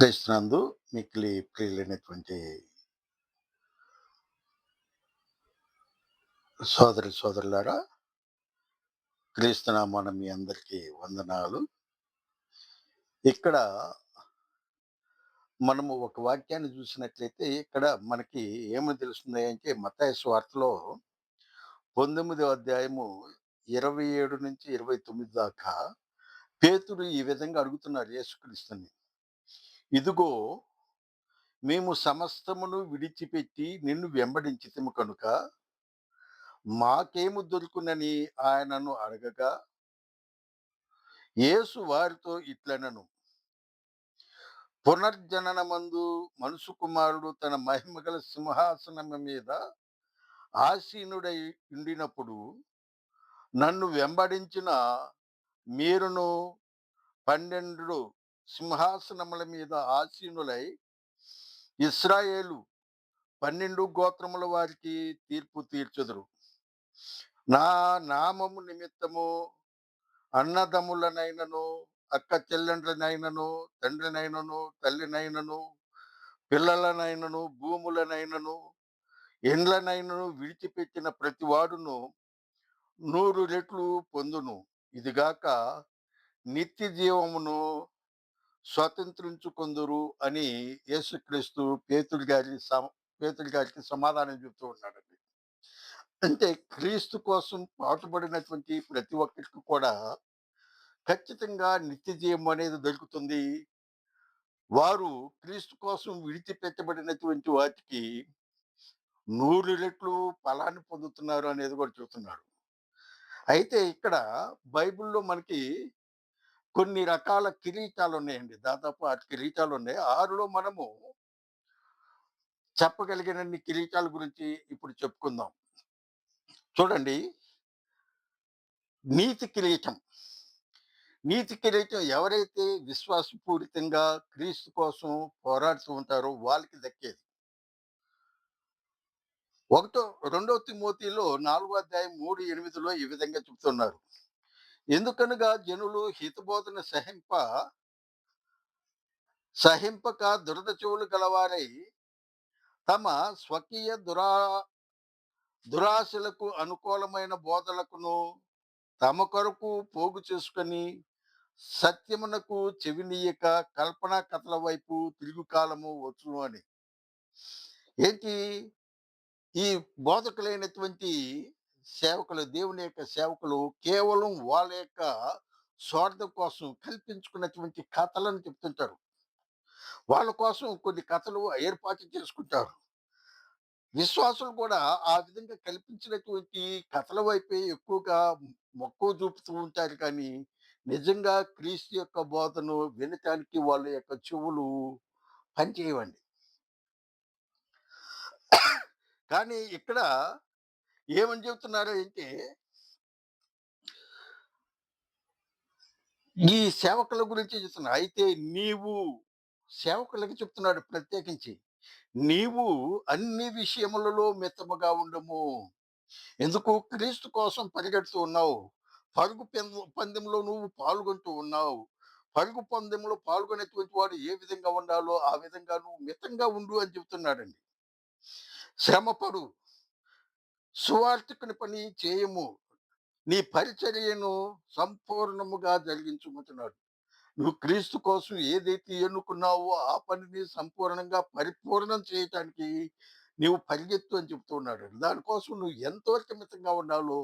క్రీస్తునందు మిక్కిలి ప్రియులైనటువంటి సోదరి సోదరులారా క్రీస్తునామాన మీ అందరికీ వందనాలు. ఇక్కడ మనము ఒక వాక్యాన్ని చూసినట్లయితే ఇక్కడ మనకి ఏమని తెలుస్తుంది అంటే మతాయి స్వార్థలో పంతొమ్మిదో అధ్యాయము ఇరవై ఏడు నుంచి ఇరవై తొమ్మిది దాకా పేతురు ఈ విధంగా అడుగుతున్నారు యేసుక్రీస్తుని. ఇదిగో మేము సమస్తమును విడిచిపెట్టి నిన్ను వెంబడించితిము కనుక మాకేము దొరుకునని ఆయనను అడగగా యేసు వారితో ఇట్లనను. పునర్జననమందు మనసు కుమారుడు తన మహిమగల సింహాసనం మీద ఆసీనుడై ఉండినప్పుడు నన్ను వెంబడించిన మీరును పన్నెండు సింహాసనముల మీద ఆసీనులై ఇస్రాయేలు పన్నెండు గోత్రముల వారికి తీర్పు తీర్చుదురు. నా నామము నిమిత్తము అన్నదమ్ములనైనను అక్క చెల్లెండ్లనైనను తండ్రినైనను తల్లినైనను పిల్లలనైనను భూములనైనను ఇండ్లనైనను విడిచిపెట్టిన ప్రతివాడును నూరు రెట్లు పొందును. ఇదిగాక నిత్య జీవమును స్వాతంత్రించుకుందరు అని యేసుక్రీస్తు పేతుడి గారి సమ- పేతుడి గారికి సమాధానం చెబుతూ ఉన్నాడండి. అంటే క్రీస్తు కోసం పాటుపడినటువంటి ప్రతి ఒక్కరికి కూడా ఖచ్చితంగా నిత్య జీవం అనేది దొరుకుతుంది. వారు క్రీస్తు కోసం విడిచిపెట్టబడినటువంటి వాటికి నూరు రెట్లు ఫలాన్ని పొందుతున్నారు అనేది కూడా చూస్తున్నాడు అయితే ఇక్కడ బైబిల్లో మనకి కొన్ని రకాల కిరీటాలు ఉన్నాయండి దాదాపు ఆ కిరీటాలు ఉన్నాయి ఆరులో మనము చెప్పగలిగినన్ని కిరీటాల గురించి ఇప్పుడు చెప్పుకుందాం. చూడండి. నీతి కిరీటం. నీతి కిరీటం ఎవరైతే విశ్వాసపూరితంగా క్రీస్తు కోసం పోరాడుతూ ఉంటారో వాళ్ళకి దక్కేది. ఒకటో రెండో తిమోతిలో నాలుగో అధ్యాయం మూడు ఎనిమిదిలో ఈ విధంగా చెప్తున్నారు. ఎందుకనగా జనులు హితబోధన సహింప సహింపక దురద చెవులు గలవారై తమ స్వకీయ దురా దురాశలకు అనుకూలమైన బోధలకును తమ కొరకు పోగు చేసుకొని సత్యమునకు చెవినీయక కల్పన కథల వైపు తిరుగు కాలము వచ్చును అని. ఏంటి? ఈ బోధకులైనటువంటి సేవకులు దేవుని యొక్క సేవకులు కేవలం వాళ్ళ యొక్క స్వార్థం కోసం కల్పించుకున్నటువంటి కథలను చెప్తుంటారు. వాళ్ళ కోసం కొన్ని కథలు ఏర్పాటు చేసుకుంటారు. విశ్వాసులు కూడా ఆ విధంగా కల్పించినటువంటి కథల వైపే ఎక్కువగా మక్కువ చూపుతూ ఉంటారు కానీ నిజంగా క్రీస్తు యొక్క బోధను వినటానికి వాళ్ళ యొక్క చెవులు పనిచేయవండి. కానీ ఇక్కడ ఏమని చెబుతున్నారు అంటే ఈ సేవకుల గురించి చెప్తున్నా అయితే నీవు సేవకులకి చెప్తున్నాడు ప్రత్యేకించి. నీవు అన్ని విషయములలో మితముగా ఉండము. ఎందుకు? క్రీస్తు కోసం పరిగెడుతూ ఉన్నావు. పరుగు పందెంలో నువ్వు పాల్గొంటూ ఉన్నావు. పరుగు పందెంలో పాల్గొనేటువంటి వాడు ఏ విధంగా ఉండాలో ఆ విధంగా నువ్వు మితంగా ఉండు అని చెబుతున్నాడండి. శ్రమపడు. సువార్థకుని పని చేయము. నీ పరిచర్యను సంపూర్ణముగా జరిగించుకుంటున్నాడు నువ్వు క్రీస్తు కోసం ఏదైతే ఎన్నుకున్నావో ఆ పనిని సంపూర్ణంగా పరిపూర్ణం చేయటానికి నీవు పరిగెత్తు అని చెప్తున్నాడు. దానికోసం నువ్వు ఎంతవరకు మితంగా ఉండాలో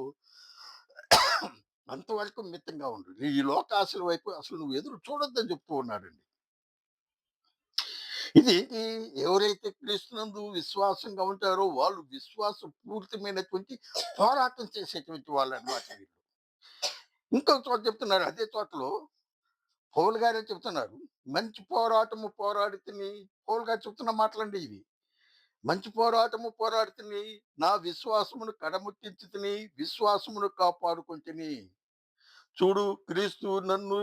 అంతవరకు మితంగా ఉండు. ఈ లోకాశల వైపు అసలు నువ్వు ఎదురు చూడొద్దని చెప్తూ ఉన్నాడండి. ఇది ఎవరైతే క్రీస్తునందు విశ్వాసంగా ఉంటారో వాళ్ళు విశ్వాస పూర్తిమైనటువంటి పోరాటం చేసేటువంటి వాళ్ళు అనమాట వీళ్ళు. ఇంకొక చోట చెప్తున్నారు అదే చోటలో పౌల్ గారే చెప్తున్నారు మంచి పోరాటము పోరాడితిని పౌల్ గారు చెప్తున్న మాటలండి ఇవి. మంచి పోరాటము పోరాడితిని నా విశ్వాసమును కడముట్టించుతిని విశ్వాసమును కాపాడుకుంటుని. చూడు క్రీస్తు నన్ను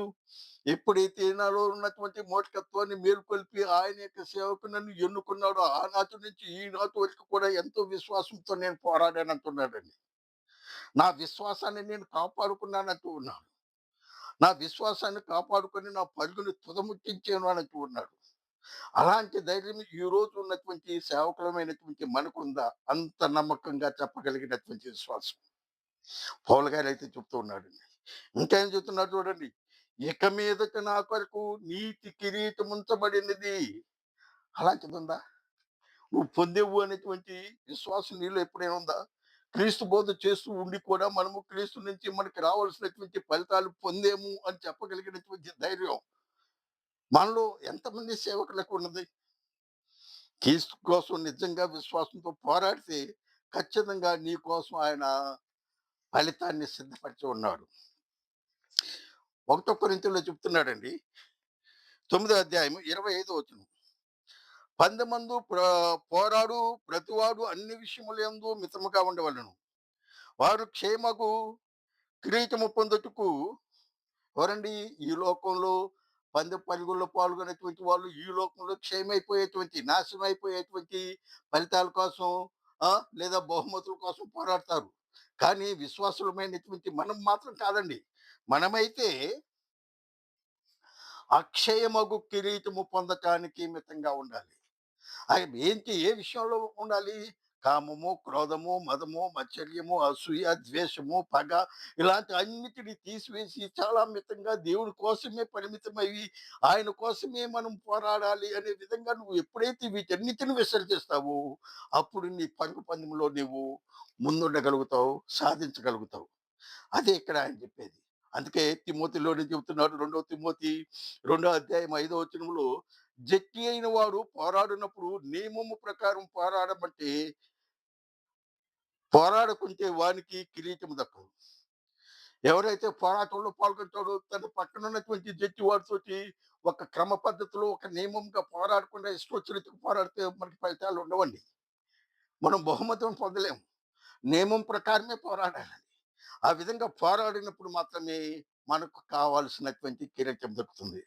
ఎప్పుడైతే నాలో ఉన్నటువంటి మోటకత్వాన్ని మేలుకొల్పి ఆయన యొక్క సేవకు నన్ను ఎన్నుకున్నాడో ఆనాటి నుంచి ఈ నాటి వరకు కూడా ఎంతో విశ్వాసంతో నేను పోరాడానంటున్నాడండి. నా విశ్వాసాన్ని నేను కాపాడుకున్నానంటూ ఉన్నాను నా విశ్వాసాన్ని కాపాడుకొని నా పరుగుని తుదముట్టించాను అంటూ ఉన్నాడు. అలాంటి ధైర్యం ఈ రోజు ఉన్నటువంటి సేవకులమైనటువంటి మనకుందా అంత నమ్మకంగా చెప్పగలిగినటువంటి విశ్వాసం. పౌలగారు అయితే చెప్తూ ఉన్నాడండి. ఇంకేం చెప్తున్నాడు చూడండి. ఇక మీదట నా కొరకు నీతి కిరీటం ఉంచబడినది. అలాంటిది ఉందా? నువ్వు పొందేవు అనేటువంటి విశ్వాసం నీళ్ళు ఎప్పుడైనా ఉందా? క్రీస్తు బోధ చేస్తూ ఉండి కూడా మనము క్రీస్తు నుంచి మనకి రావాల్సినటువంటి ఫలితాలు పొందేము అని చెప్పగలిగినటువంటి ధైర్యం. మనలో ఎంతమంది సేవకులకు ఉన్నది? క్రీస్తు కోసం నిజంగా విశ్వాసంతో పోరాడితే ఖచ్చితంగా నీ కోసం ఆయన ఫలితాన్ని సిద్ధపరిచి ఉన్నాడు. ఒకటో కొరింతలో చెప్తున్నాడండి. తొమ్మిదో అధ్యాయం ఇరవై ఐదో వచ్చిన పందమందు ప్ర పోరాడు ప్రతివాడు అన్ని విషయములందు మితముగా ఉండవలను. వారు క్షేమకు కిరీటము పొందుటకు ఎవరండి? ఈ లోకంలో పందె పరుగుల్లో పాల్గొనేటువంటి వాళ్ళు ఈ లోకంలో క్షయమైపోయేటువంటి నాశనం అయిపోయేటువంటి ఫలితాల కోసం లేదా బహుమతుల కోసం పోరాడతారు. కానీ విశ్వాసులమైనటువంటి మనం మాత్రం కాదండి. మనమైతే అక్షయమగు కిరీటము పొందటానికి మితంగా ఉండాలి. ఆయన ఏంటి ఏ విషయంలో ఉండాలి? కామము క్రోధము మదము మచ్చర్యము అసూయ ద్వేషము పగ ఇలాంటి అన్నిటిని తీసివేసి చాలా మితంగా దేవుని కోసమే పరిమితమయ్యి ఆయన కోసమే మనం పోరాడాలి అనే విధంగా నువ్వు ఎప్పుడైతే వీటన్నిటిని విసర్జిస్తావో అప్పుడు నీ పరుగు పందెంలో నువ్వు ముందుండగలుగుతావు సాధించగలుగుతావు. అదే ఇక్కడ ఆయన చెప్పేది. అందుకే తిమ్మోతిలోనే చెబుతున్నాడు రెండో తిమ్మోతి రెండో అధ్యాయం ఐదో వచనంలో జట్టి అయిన వాడు పోరాడినప్పుడు నియమము ప్రకారం పోరాడమంటే పోరాడుకుంటే వానికి కిరీటం దక్కదు ఎవరైతే పోరాటంలో పాల్గొంటాడో తన పక్కన ఉన్నటువంటి జట్టి వాడితో ఒక క్రమ పద్ధతిలో ఒక నియమంగా పోరాడకుండా ఇష్టం పోరాడితే మనకి ఫలితాలు ఉండవండి. మనం బహుమతం పొందలేము. నియమం ప్రకారమే పోరాడాలి. ఆ విధంగా పోరాడినప్పుడు మాత్రమే మనకు కావాల్సినటువంటి కిరీటం దొరుకుతుంది.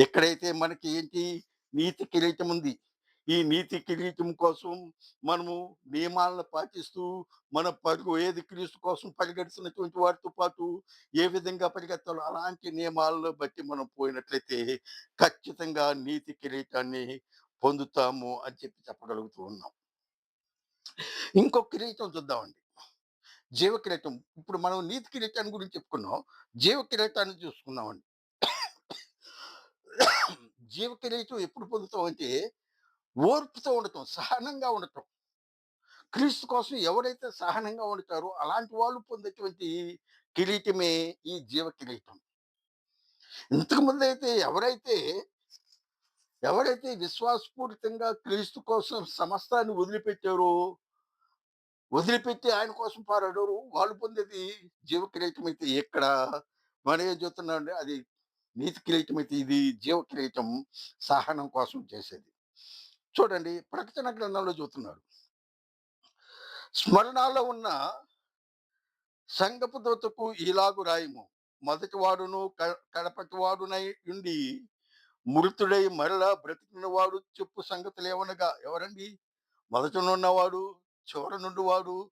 ఎక్కడైతే మనకి ఏంటి నీతి కిరీటం ఉంది ఈ నీతి కిరీటం కోసం మనము నియమాలను పాటిస్తూ మన పరుగు ఏది క్రీస్తు కోసం పరిగెడుతున్నటువంటి వారితో పాటు ఏ విధంగా పరిగెత్తాలో అలాంటి నియమాలను బట్టి మనం పోయినట్లయితే ఖచ్చితంగా నీతి కిరీటాన్ని పొందుతాము అని చెప్పి చెప్పగలుగుతూ ఉన్నాం. ఇంకో కిరీటం చూద్దామండి. జీవ కిరీటం ఇప్పుడు మనం నీతి కిరీటాన్ని గురించి చెప్పుకున్నాం. జీవ కిరీటాన్ని చూసుకున్నామండి జీవ కిరీటం ఎప్పుడు పొందుతాం అంటే ఓర్పుతో ఉండటం సహనంగా ఉండటం. క్రీస్తు కోసం ఎవరైతే సహనంగా ఉంటారో అలాంటి వాళ్ళు పొందేటువంటి కిరీటమే ఈ జీవ కిరీటం ఇంతకు ముందు అయితే ఎవరైతే ఎవరైతే విశ్వాసపూరితంగా క్రీస్తు కోసం సమస్తాన్ని వదిలిపెట్టారో వదిలిపెట్టి ఆయన కోసం పోరాడారు. వాళ్ళు పొందేది జీవ కిరీటం అయితే ఎక్కడ? మనం ఏం చెప్తున్నాం అది నీతి కిరీటం అయితే ఇది జీవ కిరీటం సహనం కోసం చేసేది. చూడండి ప్రకటన గ్రంథంలో చూస్తున్నాడు. స్మరణాల్లో ఉన్న సంగపు దూతకు ఇలాగు రాయము. మొదటి వాడును క- కడపటి వాడునై ఉండి మృతుడై మరలా బ్రతికిన వాడు చెప్పు సంగతులు ఏమనగా ఎవరండి మొదటనున్నవాడు చివర నుండి వాడు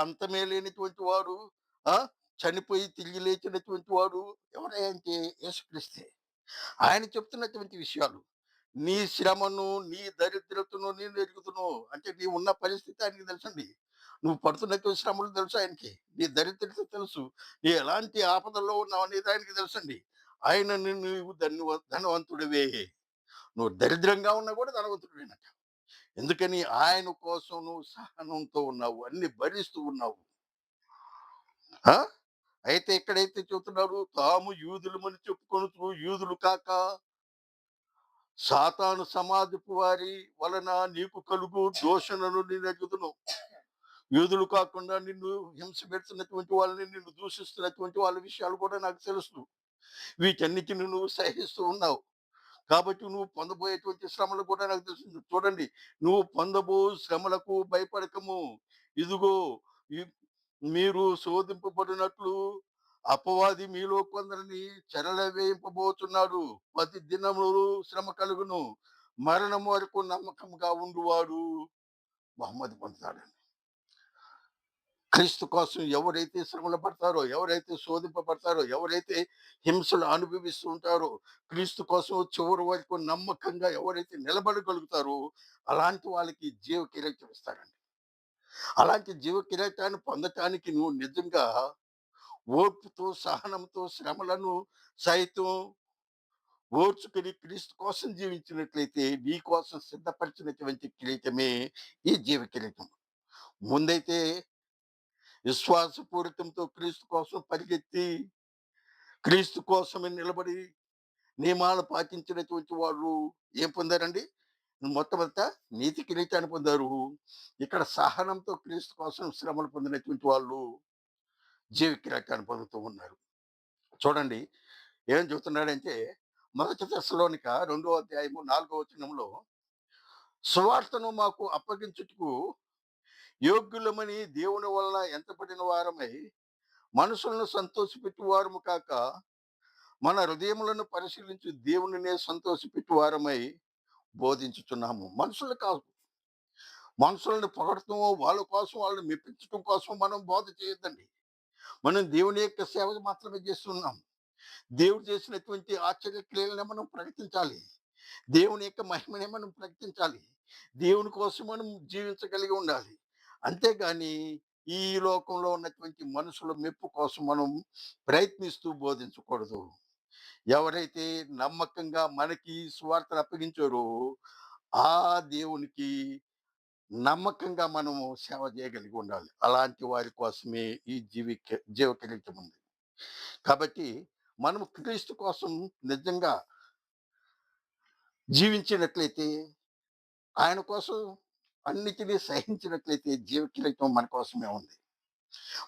అంతమే లేనిటువంటి వాడు ఆ? చనిపోయి తిరిగి లేచినటువంటి వాడు ఎవరైతే యేసుక్రీస్తే. ఆయన చెప్తున్నటువంటి విషయాలు నీ శ్రమను నీ దరిద్రతను నేను ఎరుగుతును అంటే నీ ఉన్న పరిస్థితి ఆయనకి తెలుసండి. నువ్వు పడుతున్నటువంటి శ్రమలు తెలుసు ఆయనకి. నీ దరిద్రత తెలుసు. నీ ఎలాంటి ఆపదల్లో ఉన్నావు అనేది ఆయనకి తెలుసండి. ఆయన నువ్వు ధన్యవ ధనవంతుడివే. నువ్వు దరిద్రంగా ఉన్నా కూడా ధనవంతుడివేనట. ఎందుకని ఆయన కోసం నువ్వు సహనంతో ఉన్నావు అన్ని భరిస్తూ ఉన్నావు. అయితే ఎక్కడైతే చెబుతున్నారు తాము యూదులమని చెప్పుకొనుచు యూదులు కాక సాతాను సమాజపు వారి వలన నీకు కలుగు దోషణను నేను అడుగుతును యూదులు కాకుండా నిన్ను హింస పెడుతున్నటువంటి వాళ్ళని నిన్ను దూషిస్తున్నటువంటి వాళ్ళ విషయాలు కూడా నాకు తెలుసు. వీటన్నిటిని నువ్వు సహిస్తూ ఉన్నావు. కాబట్టి నువ్వు పొందబోయేటువంటి శ్రమలు కూడా నాకు తెలుసు. చూడండి నువ్వు పొందబో శ్రమలకు భయపడకము. ఇదిగో మీరు శోధింపబడినట్లు అపవాది మీలో కొందరిని చెరల వేయింపబోతున్నాడు ప్రతి దినములు శ్రమ కలుగును. మరణం వరకు నమ్మకంగా ఉండువాడు. బహుమతి పొందుతాడు క్రీస్తు కోసం ఎవరైతే శ్రమలు పడతారో ఎవరైతే శోధింపబడతారో ఎవరైతే హింసలు అనుభవిస్తూ ఉంటారో క్రీస్తు కోసం చివరి వరకు నమ్మకంగా ఎవరైతే నిలబడగలుగుతారో అలాంటి వాళ్ళకి జీవ కిరీటం ఇస్తారండి. అలాంటి జీవ కిరీటాన్ని పొందటానికి నువ్వు నిజంగా ఓర్పుతో సహనంతో శ్రమలను సైతం ఓర్చుకుని క్రీస్తు కోసం జీవించినట్లయితే నీ కోసం సిద్ధపరిచినటువంటి కిరీటమే ఈ జీవ కిరీటం. ముందైతే విశ్వాసపూరితంతో క్రీస్తు కోసం పరిగెత్తి క్రీస్తు కోసమే నిలబడి నియమాలు పాటించినటువంటి వాళ్ళు ఏం పొందారండి? మొట్టమొదట నీతి కిరీటాన్ని పొందారు. ఇక్కడ సహనంతో క్రీస్తు కోసం శ్రమలు పొందినటువంటి వాళ్ళు జీవ కిరీటాన్ని పొందుతూ ఉన్నారు. చూడండి ఏం చెబుతున్నాడంటే మొదటి దశలోనిక రెండో అధ్యాయము నాలుగో వచనంలో సువార్తను మాకు అప్పగించుటకు యోగ్యులమని దేవుని వలన ఎంతపడిన వారమై మనుషులను సంతోషపెట్టువారము కాక మన హృదయములను పరిశీలించి దేవునినే సంతోషపెట్టువారమై వారమై మనుషులు కాదు మనుషులను పొగడటం వాళ్ళ కోసం వాళ్ళని మెప్పించడం కోసం మనం బోధ చేయొద్దండి. మనం దేవుని యొక్క సేవ మాత్రమే చేస్తున్నాం. దేవుడు చేసినటువంటి ఆశ్చర్య క్రియలను మనం ప్రకటించాలి. దేవుని యొక్క మహిమనే మనం ప్రకటించాలి. దేవుని కోసం మనం జీవించగలిగి ఉండాలి. అంతేగాని ఈ లోకంలో ఉన్నటువంటి మనుషుల మెప్పు కోసం మనం ప్రయత్నిస్తూ బోధించకూడదు. ఎవరైతే నమ్మకంగా మనకి స్వార్థను అప్పగించారో ఆ దేవునికి నమ్మకంగా మనము సేవ చేయగలిగి ఉండాలి. అలాంటి వారి కోసమే ఈ జీవి జీవ కిరీటం ఉంది. కాబట్టి మనం క్రీస్తు కోసం నిజంగా జీవించినట్లయితే ఆయన కోసం అన్నిటినీ సహించినట్లయితే జీవ కిరీటం మన కోసమే ఉంది.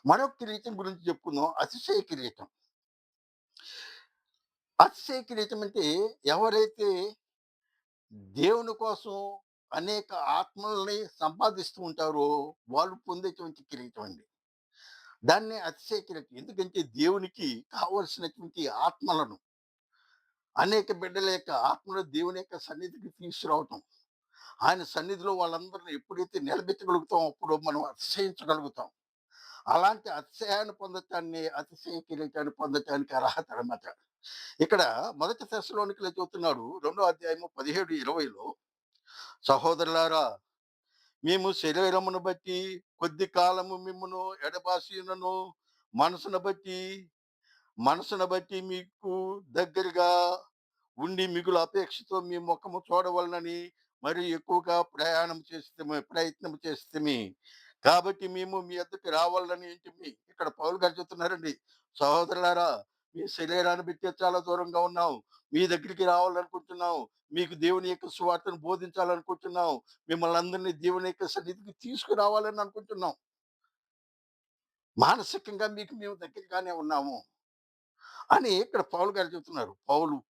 మరొక కిరీటం గురించి చెప్పుకుందాం. అతిశయ కిరీటం. అతిశయ కిరీటం అంటే ఎవరైతే దేవుని కోసం అనేక ఆత్మల్ని సంపాదిస్తూ ఉంటారో వాళ్ళు పొందేటువంటి కిరీటం అండి. దాన్ని అతిశయ కిరీటం. ఎందుకంటే దేవునికి కావలసినటువంటి ఆత్మలను అనేక బిడ్డల యొక్క ఆత్మలు దేవుని యొక్క సన్నిధికి తీసుకురావటం. ఆయన సన్నిధిలో వాళ్ళందరిని ఎప్పుడైతే నిలబెట్టగలుగుతాం అప్పుడు మనం అతిశయించగలుగుతాం. అలాంటి అతిశయాన్ని పొందటాన్ని అతిశయ కిరీటాన్ని పొందటానికి అర్హత అనమాట ఇక్కడ మొదటి దశలోనికి చెబుతున్నాడు రెండో అధ్యాయము పదిహేడు ఇరవైలో సహోదరులారా మేము శరీరమును బట్టి కొద్ది కాలము మిమ్మను ఎడబాసినను మనసును బట్టి మనసును బట్టి మీకు దగ్గరగా ఉండి మిగులు అపేక్షతో మీ ముఖము చూడవలనని మరి ఎక్కువగా ప్రయాణం చేస్తే ప్రయత్నం చేస్తే కాబట్టి మేము మీ అద్దకి రావాలని ఏంటి ఇక్కడ పౌలు గారు చెప్తున్నారండి. సహోదరులారా మీ శరీరాన్ని పెట్టి చాలా దూరంగా ఉన్నాం. మీ దగ్గరికి రావాలనుకుంటున్నాం. మీకు దేవుని యొక్క సువార్తను బోధించాలనుకుంటున్నాం. మిమ్మల్ని అందరినీ దేవుని యొక్క సన్నిధికి తీసుకురావాలని అనుకుంటున్నాం. మానసికంగా మీకు మేము దగ్గరగానే ఉన్నాము. అని ఇక్కడ పౌలు గారు చెబుతున్నారు పౌలు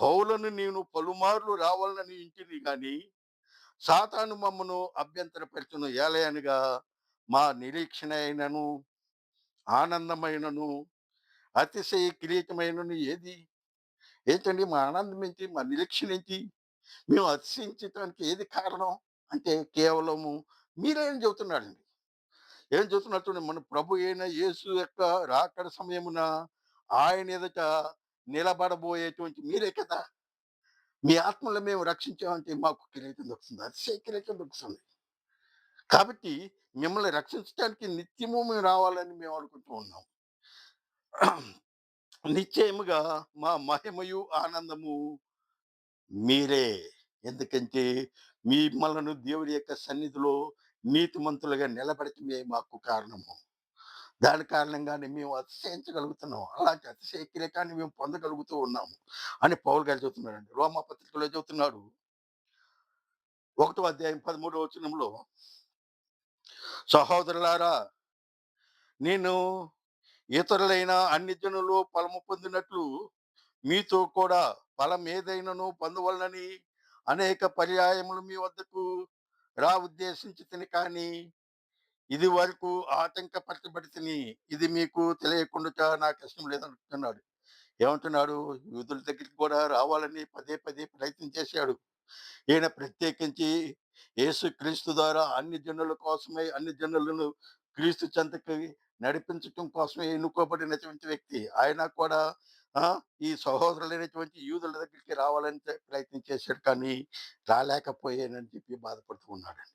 పౌలను నేను పలుమార్లు రావాలని ఇంటిని కానీ సాతాను మమ్మను అభ్యంతరపరచును. ఏలయనగా మా నిరీక్షణ అయినను ఆనందమైనను అతిశయ కిరీటమైనను ఏది? ఏంటండి మా ఆనందం ఏంటి? మా నిరీక్షణ ఏంటి? మేము అతిశయించడానికి ఏది కారణం? అంటే కేవలము మీరేం చెబుతున్నాడండి ఏం చెబుతున్నట్టు మన ప్రభు అయిన యేసు యొక్క రాకడ సమయమున ఆయన ఎదుట నిలబడబోయేటువంటి మీరే కదా. మీ ఆత్మలో మేము రక్షించామంటే మాకు కిరీటం దొరుకుతుంది. అతిశయ కిరీటం దొరుకుతుంది. కాబట్టి మిమ్మల్ని రక్షించడానికి నిత్యము మేము రావాలని మేము అనుకుంటూ ఉన్నాం. నిశ్చయముగా మా మహిమయు ఆనందము మీరే. ఎందుకంటే మిమ్మలను దేవుడి యొక్క సన్నిధిలో నీతిమంతులుగా నిలబడటమే మాకు కారణము. దాని కారణంగానే మేము అతిశయించగలుగుతున్నాం. అలాంటి అతిశయ మేము పొందగలుగుతూ ఉన్నాము అని పౌలు గారు చెబుతున్నాడండి. రోమా పత్రికలో చెబుతున్నాడు. ఒకటో అధ్యాయం పదమూడవ వచనంలో సహోదరులారా నేను ఇతరులైన అన్ని జనులు ఫలము పొందినట్లు మీతో కూడా ఫలం ఏదైనాను పొందవలనని అనేక పర్యాయములు మీ వద్దకు రా ఉద్దేశించి తిని కానీ ఇది వరకు ఆటంకపరచబడి ఇది మీకు తెలియకుండా నాకు ఇష్టం లేదంటున్నాడు. ఏమంటున్నాడు? యూదుల దగ్గరికి కూడా రావాలని పదే పదే ప్రయత్నం చేశాడు. ఈయన ప్రత్యేకించి యేసు క్రీస్తు ద్వారా అన్ని జనుల కోసమే అన్ని జనులను క్రీస్తు చెంతకి నడిపించటం కోసమే ఎన్నుకోబడినటువంటి వ్యక్తి. ఆయన కూడా ఈ సహోదరులైనటువంటి యూదుల దగ్గరికి రావాలని ప్రయత్నం చేశాడు కానీ రాలేకపోయానని చెప్పి బాధపడుతూ ఉన్నాడండి.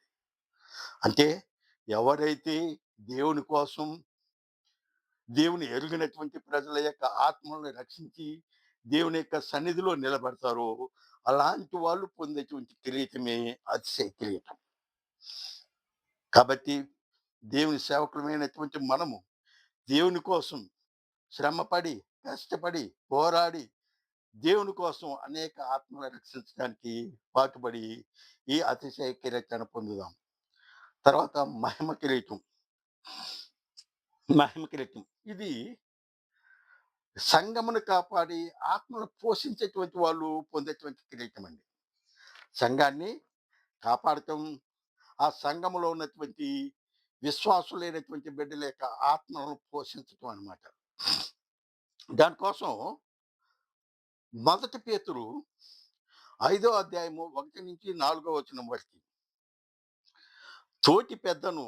అంటే ఎవరైతే దేవుని కోసం దేవుని ఎరిగినటువంటి ప్రజల యొక్క ఆత్మలను రక్షించి దేవుని యొక్క సన్నిధిలో నిలబడతారో అలాంటి వాళ్ళు పొందేటువంటి కిరీటమే అతిశయ కిరీటం. కాబట్టి దేవుని సేవకులమైనటువంటి మనము దేవుని కోసం శ్రమపడి కష్టపడి పోరాడి దేవుని కోసం అనేక ఆత్మలను రక్షించడానికి పాటుపడి ఈ అతిశయ కిరీటాన్ని పొందుదాం. తర్వాత మహిమ కిరీటం. మహిమ కిరీటం. ఇది సంఘమును కాపాడి ఆత్మను పోషించేటువంటి వాళ్ళు పొందేటువంటి కిరీటం అండి. సంఘాన్ని కాపాడటం ఆ సంఘములో ఉన్నటువంటి విశ్వాసులైనటువంటి బిడ్డల యొక్క ఆత్మలను పోషించటం అన్నమాట. దానికోసం మొదటి పేతురు ఐదో అధ్యాయము ఒకటి నుంచి నాలుగో వచనం వరకు తోటి పెద్దను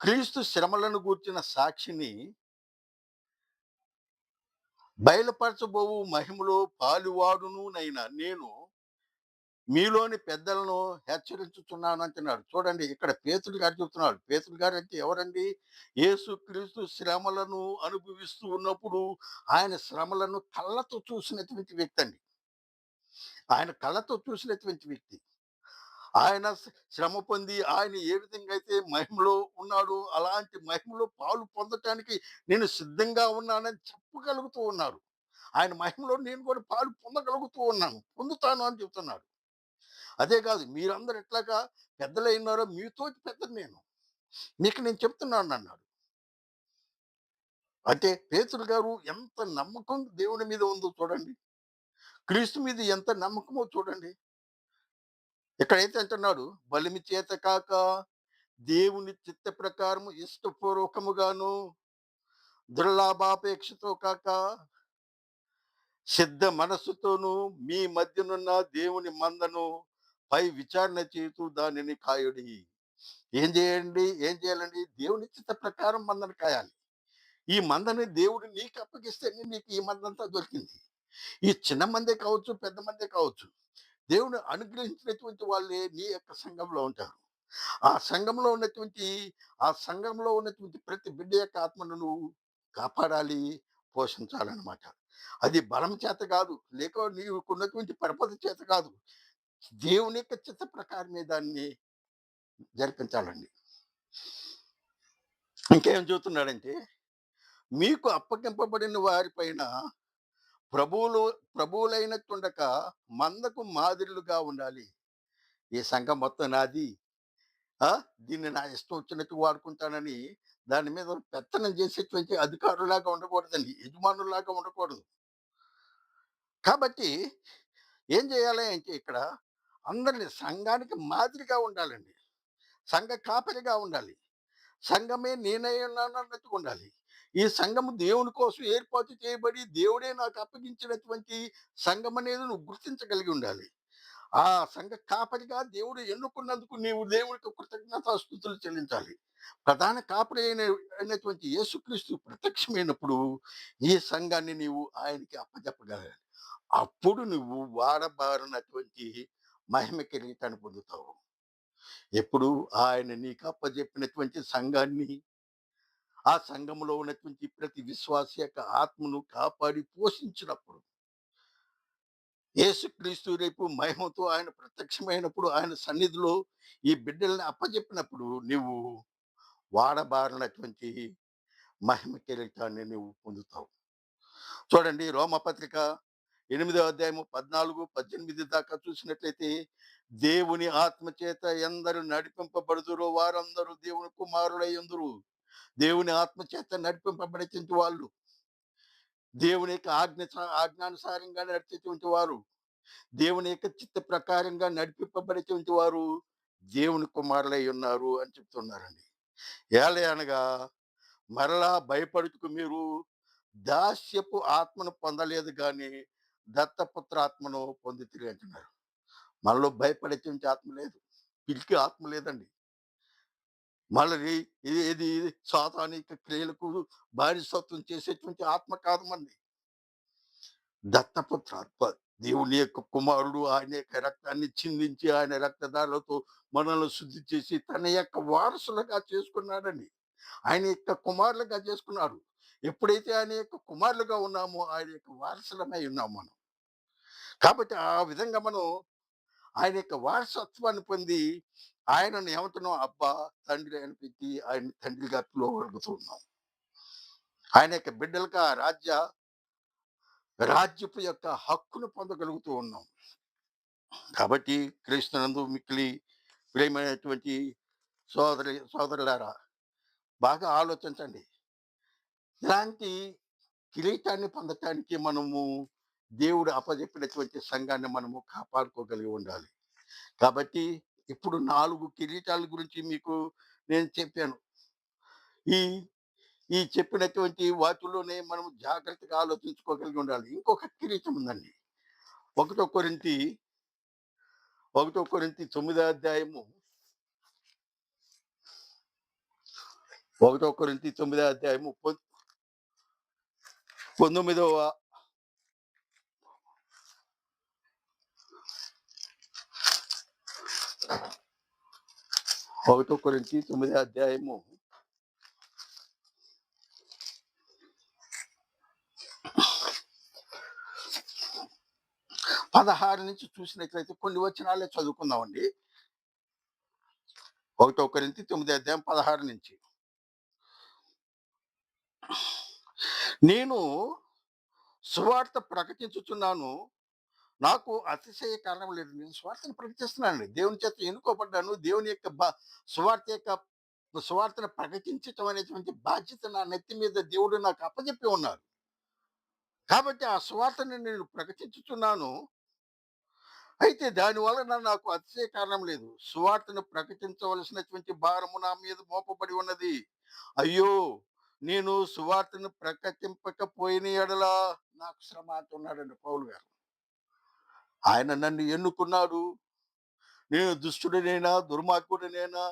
క్రీస్తు శ్రమలను గూర్చిన సాక్షిని బయలుపరచబోవు మహిమలో పాలువాడును నైనా నేను మీలోని పెద్దలను హెచ్చరించుతున్నాను అంటున్నాడు చూడండి ఇక్కడ పేతులు గారు చెప్తున్నాడు పేతులు గారు అంటే ఎవరండి? యేసు క్రీస్తు శ్రమలను అనుభవిస్తూ ఉన్నప్పుడు ఆయన శ్రమలను కళ్ళతో చూసినటువంటి వ్యక్తి అండి. ఆయన కళ్ళతో చూసినటువంటి వ్యక్తి. ఆయన శ్రమ పొంది ఆయన ఏ విధంగా అయితే మహిమలో ఉన్నాడు అలాంటి మహిమలో పాలు పొందటానికి నేను సిద్ధంగా ఉన్నానని చెప్పగలుగుతూ ఉన్నారు. ఆయన మహిమలో నేను కూడా పాలు పొందగలుగుతూ ఉన్నాను పొందుతాను అని చెప్తున్నాడు. అదే కాదు మీరందరూ ఎట్లాగా పెద్దలైనారో మీతో పెద్ద నేను. మీకు నేను చెప్తున్నాను అన్నాడు. అంటే పేతులు గారు ఎంత నమ్మకం దేవుని మీద ఉందో చూడండి. క్రీస్తు మీద ఎంత నమ్మకమో చూడండి. ఇక్కడైతే అంటున్నాడు? బలిమి చేత కాక దేవుని చిత్త ప్రకారము ఇష్టపూర్వకముగాను దుర్లాభాపేక్షతో కాక సిద్ధ మనస్సుతోనూ మీ మధ్యనున్న దేవుని మందను పై విచారణ చేస్తూ దానిని కాయుడి. ఏం చేయండి ఏం చేయాలండి దేవుని చిత్త ప్రకారం మందను కాయాలి. ఈ మందని దేవుడు నీకు అప్పగిస్తే నీకు ఈ మందంతా దొరికింది. ఈ చిన్న మందే కావచ్చు పెద్ద మందే కావచ్చు. దేవుని అనుగ్రహించినటువంటి వాళ్ళే నీ యొక్క సంఘంలో ఉంటారు. ఆ సంఘంలో ఉన్నటువంటి ఆ సంఘంలో ఉన్నటువంటి ప్రతి బిడ్డ యొక్క ఆత్మను నువ్వు కాపాడాలి పోషించాలన్నమాట. అది బలం చేత కాదు లేక నీకున్నటువంటి పరపతి చేత కాదు. దేవుని యొక్క చిత్త ప్రకారమే దాన్ని జరిపించాలండి. ఇంకేం చూస్తున్నాడంటే మీకు అప్పగింపబడిన వారిపైన ప్రభువులు ప్రభువులైనట్టుండక మందకు మాదిరిలుగా ఉండాలి. ఈ సంఘం మొత్తం నాది. దీన్ని నా ఇష్టం వచ్చినట్టు వాడుకుంటానని దాని మీద పెత్తనం చేసేటువంటి అధికారులాగా ఉండకూడదండి. యజమానులాగా ఉండకూడదు. కాబట్టి ఏం చేయాలి అంటే ఇక్కడ అందరిని సంఘానికి మాదిరిగా ఉండాలండి. సంఘ కాపరిగా ఉండాలి. సంఘమే నేనై ఉన్నాను అన్నట్టుగా ఉండాలి. ఈ సంఘము దేవుని కోసం ఏర్పాటు చేయబడి దేవుడే నాకు అప్పగించినటువంటి సంఘం అనేది నువ్వు గుర్తించగలిగి ఉండాలి. ఆ సంఘ కాపరిగా దేవుడు ఎన్నుకున్నందుకు నీవు దేవుడికి కృతజ్ఞత స్థుతులు చెల్లించాలి. ప్రధాన కాపరి అయిన అయినటువంటి యేసుక్రీస్తు ప్రత్యక్షమైనప్పుడు ఈ సంఘాన్ని నీవు ఆయనకి అప్పచెప్పగలగాలి అప్పుడు నువ్వు వాడబారినటువంటి మహిమ కిరీటాన్ని పొందుతావు. ఎప్పుడు ఆయన నీకు అప్పచెప్పినటువంటి సంఘాన్ని ఆ సంఘంలో ఉన్నటువంటి ప్రతి విశ్వాస యొక్క ఆత్మను కాపాడి పోషించినప్పుడు యేసుక్రీస్తు రేపు మహిమతో ఆయన ప్రత్యక్షమైనప్పుడు ఆయన సన్నిధిలో ఈ బిడ్డల్ని అప్పచెప్పినప్పుడు నువ్వు వాడబారినటువంటి మహిమ కిరీటాన్ని నువ్వు పొందుతావు. చూడండి రోమపత్రిక ఎనిమిదో అధ్యాయము పద్నాలుగు పద్దెనిమిది దాకా చూసినట్లయితే దేవుని ఆత్మ చేత ఎందరు నడిపింపబడుదురో వారందరూ దేవుని కుమారులై ఎందురు దేవుని ఆత్మ చేత నడిపింపబడేటువంటి వాళ్ళు. దేవుని యొక్క ఆజ్ఞ ఆజ్ఞానుసారంగా నడిచేటువంటి వారు. దేవుని యొక్క చిత్త ప్రకారంగా నడిపింపబడేటువంటి వారు దేవుని కుమారులై ఉన్నారు అని చెప్తున్నారండి. ఏలే అనగా మరలా భయపడుటకు మీరు దాస్యపు ఆత్మను పొందలేదు కానీ దత్తపుత్ర ఆత్మను పొందితిరి అంటున్నారు. మనలో భయపడేటువంటి ఆత్మ లేదు. పిలికి ఆత్మ లేదండి. మళ్ళీ ఇది ఇది సాతానిక క్రియలకు బానిసత్వం చేసేటువంటి ఆత్మ కాదు మంది దత్తపుత్ర దేవుని యొక్క కుమారుడు ఆయన యొక్క రక్తాన్ని చిందించి ఆయన రక్తదారులతో మనల్ని శుద్ధి చేసి తన యొక్క వారసులుగా చేసుకున్నాడని. ఆయన యొక్క కుమారులుగా చేసుకున్నారు. ఎప్పుడైతే ఆయన యొక్క కుమారులుగా ఉన్నామో ఆయన యొక్క వారసులమై ఉన్నాం మనం. కాబట్టి ఆ విధంగా మనం ఆయన యొక్క వారసత్వాన్ని పొంది ఆయనను ఏమంటున్నాం అబ్బా! తండ్రి అనిపించి ఆయన తండ్రిగా పిలువగలుగుతున్నాం ఆయన యొక్క బిడ్డలుగా రాజ్య రాజ్యపు యొక్క హక్కును పొందగలుగుతూ ఉన్నాం. కాబట్టి క్రీస్తునందు మిక్కిలి ప్రేమైనటువంటి సోదరి సోదరులారా బాగా ఆలోచించండి. ఇలాంటి కిరీటాన్ని పొందటానికి మనము దేవుడు అప్పజెప్పినటువంటి సంఘాన్ని మనము కాపాడుకోగలిగి ఉండాలి. కాబట్టి ఇప్పుడు నాలుగు కిరీటాల గురించి మీకు నేను చెప్పాను. ఈ ఈ చెప్పినటువంటి వాటిలోనే మనం జాగ్రత్తగా ఆలోచించుకోగలిగి ఉండాలి. ఇంకొక కిరీటం ఉందండి. ఒకటో కొరింతి ఒకటో కొరింతి తొమ్మిదో అధ్యాయము. ఒకటో కొరింతి తొమ్మిదో అధ్యాయము. పొ- పంతొమ్మిదవ ఒకటో గురించి తొమ్మిదో అధ్యాయము. పదహారు నుంచి చూసినట్లయితే కొన్ని వచనాలే చదువుకుందామండి. ఒకటో కొరింతి తొమ్మిది అధ్యాయం పదహారు నుంచి. నేను సువార్త ప్రకటించుచున్నాను. నాకు అతిశయ కారణం లేదు. నేను స్వార్థను ప్రకటిస్తున్నాను దేవుని చేత ఎన్నుకోబడ్డాను. దేవుని యొక్క బా సువార్త యొక్క సువార్తను ప్రకటించటం అనేటువంటి బాధ్యత నా నెత్తి మీద దేవుడు నాకు అప్పచెప్పి ఉన్నారు. కాబట్టి ఆ సువార్తని నేను ప్రకటించుచున్నాను. అయితే దాని వలన నాకు అతిశయ కారణం లేదు. సువార్తను ప్రకటించవలసినటువంటి భారము నా మీద మోపబడి ఉన్నది. అయ్యో! నేను సువార్తను ప్రకటింపకపోయిన ఎడలా నాకు శ్రమ అంటున్నాడండి పౌలు గారు. ఆయన నన్ను ఎన్నుకున్నాడు. నేను దుష్టుడినైనా దుర్మార్గుడినైనా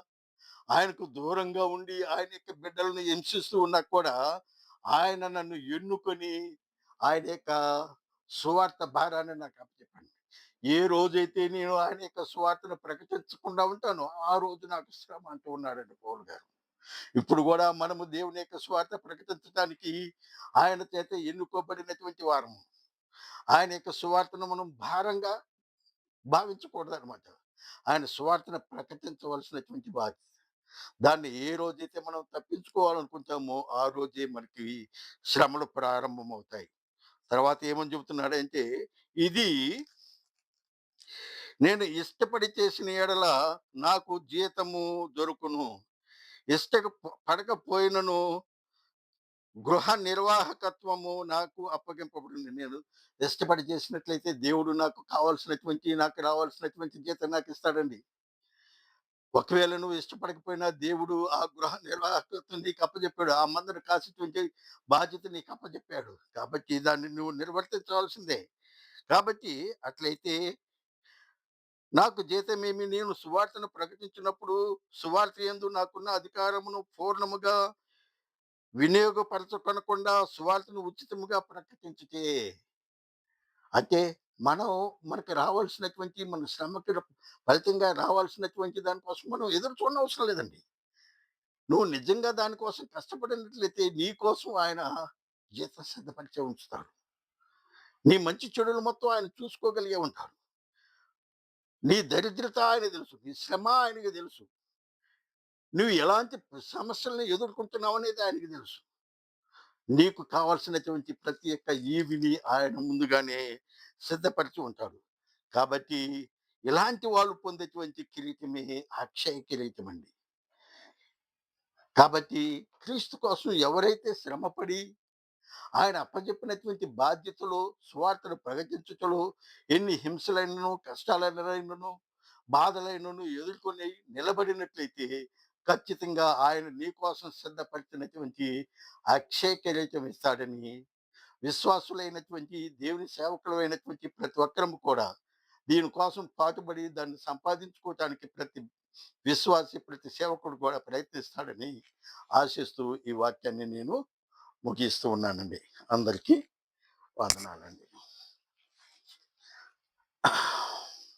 ఆయనకు దూరంగా ఉండి ఆయన యొక్క బిడ్డలను హింసిస్తూ ఉన్నా కూడా ఆయన నన్ను ఎన్నుకొని ఆయన యొక్క సువార్త భారాన్ని నాకు అప్పచెప్పండి. ఏ రోజైతే నేను ఆయన యొక్క సువార్తను ప్రకటించకుండా ఉంటానో ఆ రోజు నాకు శ్రమ అంటూ ఉన్నాడండి పౌలు గారు. ఇప్పుడు కూడా మనము దేవుని యొక్క స్వార్థ ప్రకటించడానికి ఆయన చేత ఎన్నుకోబడినటువంటి వారము. ఆయన యొక్క సువార్తను మనం భారంగా భావించకూడదు అనమాట ఆయన సువార్తను ప్రకటించవలసినటువంటి బాధ్యత. దాన్ని ఏ రోజైతే మనం తప్పించుకోవాలనుకుంటామో ఆ రోజే మనకి శ్రమలు ప్రారంభమవుతాయి. తర్వాత ఏమని చెబుతున్నాడంటే ఇది నేను ఇష్టపడి చేసిన ఎడల నాకు జీతము దొరుకును. ఇష్ట పడకపోయినను గృహ నిర్వాహకత్వము నాకు అప్పగింపబడింది. నేను ఇష్టపడి చేసినట్లయితే దేవుడు నాకు కావాల్సినటువంటి నాకు రావాల్సినటువంటి జీతం నాకు ఇస్తాడండి. ఒకవేళ నువ్వు ఇష్టపడకపోయినా దేవుడు ఆ గృహ నిర్వాహకత్వం నీకు అప్పచెప్పాడు ఆ మందను కాసేటువంటి బాధ్యత నీకు అప్పచెప్పాడు కాబట్టి దాన్ని నువ్వు నిర్వర్తించవలసిందే. కాబట్టి అట్లయితే నాకు జీతమేమి నేను సువార్తను ప్రకటించినప్పుడు సువార్త ఎందు నాకున్న అధికారమును పూర్ణముగా వినియోగపరచుకొనకుండా సువార్తను ఉచితముగా ప్రకటించితే అంటే మనం మనకు రావాల్సినటువంటి మన శ్రమకి ఫలితంగా రావాల్సినటువంటి దానికోసం మనం ఎదురు చూడడం అవసరం లేదండి. నువ్వు నిజంగా దానికోసం కష్టపడినట్లయితే నీ కోసం ఆయన జీతం సిద్ధపరిచే ఉంచుతాడు. నీ మంచి చెడులు మొత్తం ఆయన చూసుకోగలిగే ఉంటాడు నీ దరిద్రత ఆయన తెలుసు. నీ శ్రమ ఆయనకి తెలుసు. నువ్వు ఎలాంటి సమస్యలను ఎదుర్కొంటున్నావు అనేది ఆయనకి తెలుసు. నీకు కావాల్సినటువంటి ప్రతి ఒక్క ఈవిని ఆయన ముందుగానే సిద్ధపరిచి ఉంటాడు. కాబట్టి ఇలాంటి వాళ్ళు పొందేటువంటి కిరీటమే అక్షయ కిరీటం అండి. కాబట్టి క్రీస్తు కోసం ఎవరైతే శ్రమపడి ఆయన అప్పచెప్పినటువంటి బాధ్యతలు సువార్తను ప్రకటించుటలో ఎన్ని హింసలైనను కష్టాలైనను బాధలైనను ఎదుర్కొని నిలబడినట్లయితే ఖచ్చితంగా ఆయన నీ కోసం సిద్ధపరిచినటువంటి అక్షయ కిరీటం ఇస్తాడని విశ్వాసులైనటువంటి దేవుని సేవకులైనటువంటి ప్రతి ఒక్కరము కూడా దీనికోసం పాటుపడి దాన్ని సంపాదించుకోవటానికి ప్రతి విశ్వాసి ప్రతి సేవకుడు కూడా ప్రయత్నిస్తాడని ఆశిస్తూ ఈ వాక్యాన్ని నేను ముగిస్తూ ఉన్నానండి. అందరికీ వందనాలండి.